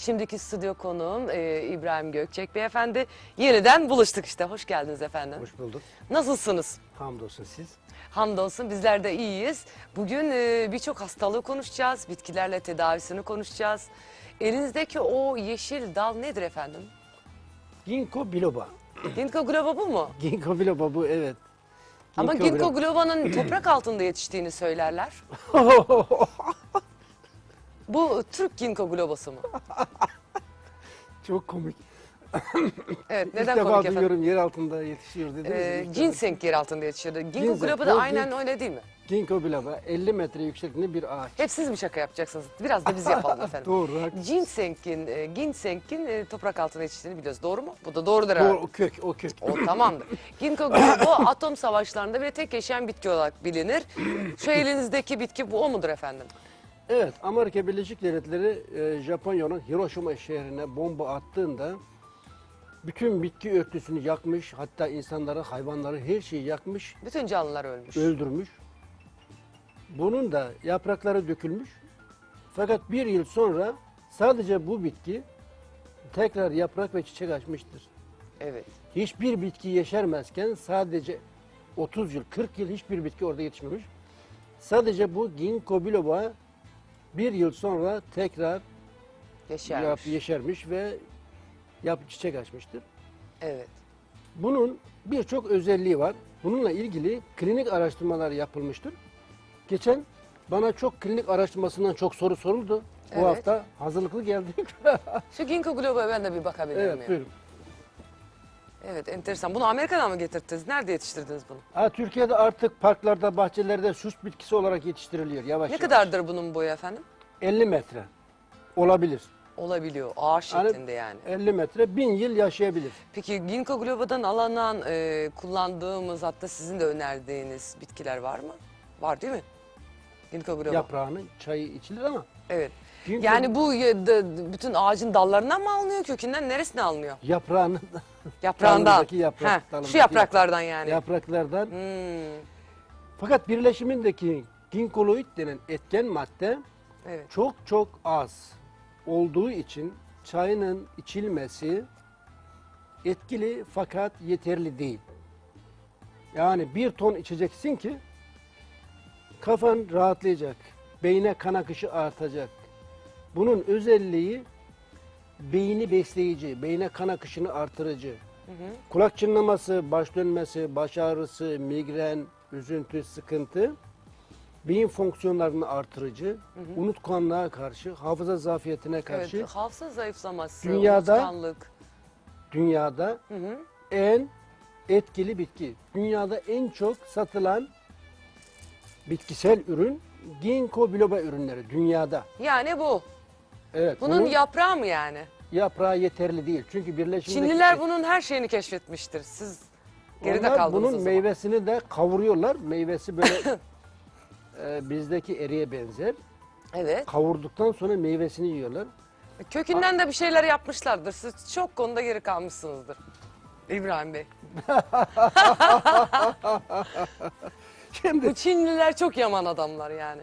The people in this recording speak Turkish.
Şimdiki stüdyo konuğum e, İbrahim Gökçek Beyefendi. Yeniden buluştuk işte. Hoş geldiniz efendim. Hoş bulduk. Nasılsınız? Hamdolsun siz. Hamdolsun bizler de iyiyiz. Bugün e, birçok hastalığı konuşacağız. Bitkilerle tedavisini konuşacağız. Elinizdeki o yeşil dal nedir efendim? Ginkgo biloba. Ginkgo biloba bu mu? Ginkgo biloba bu evet. Ama Ginkgo ginkgo biloba'nın toprak altında yetiştiğini söylerler. Bu Türk ginkgo bilobası mı? Çok komik. Evet, İlk neden defa komik efendim? duyuyorum yer altında yetişiyor dediniz. Ee, İlk defa. ginseng yer altında yetişiyor. Ginkgo Ginseng, biloba da bu aynen gink- öyle değil mi? Ginkgo biloba 50 metre yüksekliğinde bir ağaç. Hep siz mi şaka yapacaksınız? Biraz da biz yapalım efendim. Doğru. haklısın. Ginseng'in, e, ginseng'in e, toprak altında yetiştiğini biliyoruz. Doğru mu? Bu da doğrudur herhalde. Doğru, o kök, o kök. O tamamdır. Ginkgo biloba atom savaşlarında bir tek yaşayan bitki olarak bilinir. Şu elinizdeki bitki bu o mudur efendim? Evet, Amerika Birleşik Devletleri e, Japonya'nın Hiroşima şehrine bomba attığında bütün bitki örtüsünü yakmış, hatta insanları, hayvanları, her şeyi yakmış, Bütün canlılar ölmüş. öldürmüş. Bunun da yaprakları dökülmüş. Fakat bir yıl sonra sadece bu bitki tekrar yaprak ve çiçek açmıştır. Evet. Hiçbir bitki yeşermezken sadece 30 yıl, 40 yıl hiçbir bitki orada yetişmemiş. Sadece bu ginkgo biloba bir yıl sonra tekrar Yaşarmış. yap, yeşermiş ve yap çiçek açmıştır. Evet. Bunun birçok özelliği var. Bununla ilgili klinik araştırmalar yapılmıştır. Geçen bana çok klinik araştırmasından çok soru soruldu. Bu Evet. hafta hazırlıklı geldik. Şu ginkgo biloba'ya ben de bir bakabilir evet, miyim? buyurun. Evet, enteresan. Bunu Amerika'dan mı getirttiniz? Nerede yetiştirdiniz bunu? Ha, Türkiye'de artık parklarda, bahçelerde süs bitkisi olarak yetiştiriliyor yavaş Ne yavaş. kadardır bunun boyu efendim? 50 metre olabilir. Olabiliyor. Ağaç Hani- şeklinde yani. 50 metre 1000 yıl yaşayabilir. Peki ginkgo biloba'dan alınan, e, kullandığımız hatta sizin de önerdiğiniz bitkiler var mı? Var değil mi? Ginkgo biloba. Yaprağının çayı içilir ama Evet. Ginkgo- Yani bu e, bütün ağacın dallarından mı alınıyor, kökünden neresinden alınıyor? yaprağının Yaprağından. Yaprak, Heh, şu yapraklardan yani. yapraklardan Hmm, fakat birleşimindeki ginkoloid denen etken madde evet. çok çok az olduğu için çayının içilmesi etkili fakat yeterli değil. Yani bir ton içeceksin ki kafan rahatlayacak, beyne kan akışı artacak. Bunun özelliği beyni besleyici, beyne kan akışını artırıcı. Kulak çınlaması, baş dönmesi, baş ağrısı, migren, üzüntü, sıkıntı beyin fonksiyonlarını artırıcı, unutkanlığa karşı, hafıza zafiyetine karşı Evet, hafıza zayıflaması, Dünyada- unutkanlık. dünyada Hı hı. en etkili bitki. Dünyada en çok satılan bitkisel ürün ginkgo biloba ürünleri dünyada. Yani bu. Evet. Bunun yaprağı mı yani? yaprağı yeterli değil. Çünkü birleşimdeki Çinliler bunun her şeyini keşfetmiştir. Siz geride Onlar kaldınız bunun meyvesini de kavuruyorlar. Meyvesi böyle e, bizdeki eriye benzer. Evet. Kavurduktan sonra meyvesini yiyorlar. Kökünden de bir şeyler yapmışlardır. Siz çok konuda geri kalmışsınızdır. İbrahim Bey. Şimdi Bu Çinliler çok yaman adamlar yani.